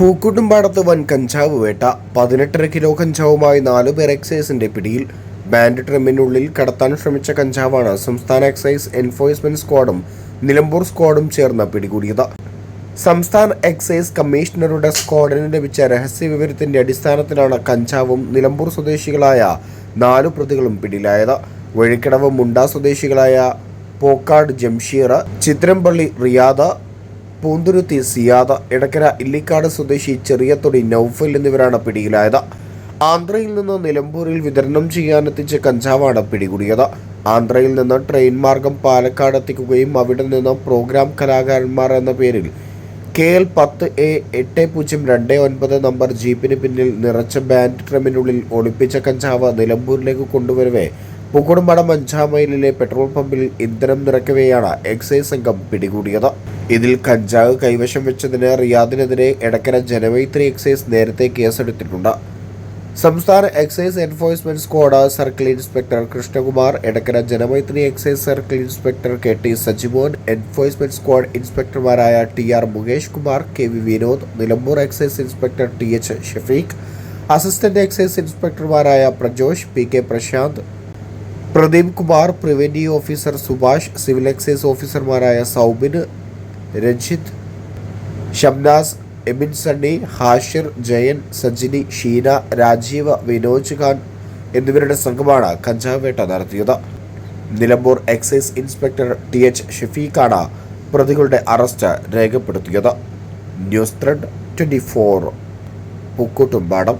പൂക്കുട്ടുംപാടത്ത് വൻ കഞ്ചാവ് വേട്ട. പതിനെട്ടര കിലോ കഞ്ചാവുമായി നാലു പേർ എക്സൈസിന്റെ പിടിയിൽ. ബാൻഡ് ട്രമ്മിനുള്ളിൽ കടത്താൻ ശ്രമിച്ച കഞ്ചാവാണ് സംസ്ഥാന എക്സൈസ് എൻഫോഴ്സ്മെന്റ് സ്ക്വാഡും നിലമ്പൂർ സ്ക്വാഡും ചേർന്ന് പിടികൂടിയത്. സംസ്ഥാന എക്സൈസ് കമ്മീഷണറുടെ സ്ക്വാഡിന് ലഭിച്ച രഹസ്യ വിവരത്തിന്റെ അടിസ്ഥാനത്തിലാണ് കഞ്ചാവും നിലമ്പൂർ സ്വദേശികളായ നാലു പ്രതികളും പിടിയിലായത്. വഴിക്കടവ് മുണ്ട സ്വദേശികളായ പോക്കാട് ജംഷീർ ചിത്രംപള്ളി റിയാദ് പൂന്തുരുത്തി സിയാദ എടക്കര ഇല്ലിക്കാട് സ്വദേശി ചെറിയത്തൊടി നൌഫൽ എന്നിവരാണ് പിടിയിലായത്. ആന്ധ്രയിൽ നിന്ന് നിലമ്പൂരിൽ വിതരണം ചെയ്യാനെത്തിച്ച കഞ്ചാവാണ് പിടികൂടിയത്. ആന്ധ്രയിൽ നിന്ന് ട്രെയിൻ മാർഗം പാലക്കാട് എത്തിക്കുകയും അവിടെ നിന്ന് പ്രോഗ്രാം കലാകാരന്മാർ എന്ന പേരിൽ കെ എൽ പത്ത് എ എട്ട് പൂജ്യം രണ്ട് ഒൻപത് നമ്പർ ജീപ്പിന് പിന്നിൽ നിറച്ച ബാൻഡ് ട്രമിനുള്ളിൽ ഒളിപ്പിച്ച കഞ്ചാവ് നിലമ്പൂരിലേക്ക് കൊണ്ടുവരവേ പൂക്കോടുംപാടം അഞ്ചാം പെട്രോൾ പമ്പിൽ ഇന്ധനം നിറയ്ക്കവെയാണ് എക്സൈസ് സംഘം പിടികൂടിയത്. ഇതിൽ കഞ്ചാവ് കൈവശം വെച്ചതിന് റിയാദിനെതിരെ എടക്കര ജനമൈത്രി എക്സൈസ് നേരത്തെ കേസെടുത്തിട്ടുണ്ട്. സംസ്ഥാന excise enforcement squad circle inspector Krishnakumar Edakkara Janamaithri excise circle inspector K T Sajimon enforcement squad ഇൻസ്പെക്ടർമാരായ T R Mukesh Kumar K V Vinod Nilambur excise inspector T H Shafeeq assistant excise ഇൻസ്പെക്ടർമാരായ Prajosh P K Prashanth Pradeep Kumar preventive officer Subhash civil excise ഓഫീസർമാരായ സൗബിൻ രഞ്ജിത്ത് ഷംനാസ് എബിൻ സണ്ണി ഹാഷിർ ജയൻ സജിനി ഷീന രാജീവ് വിനോജ് ഖാൻ എന്നിവരുടെ സംഘമാണ് കഞ്ചാവ് വേട്ട നടത്തിയത്. Nilambur excise inspector T H ഷഫീഖാണ് പ്രതികളുടെ arrest രേഖപ്പെടുത്തിയത്. News thread twenty four Pookkottumpadam.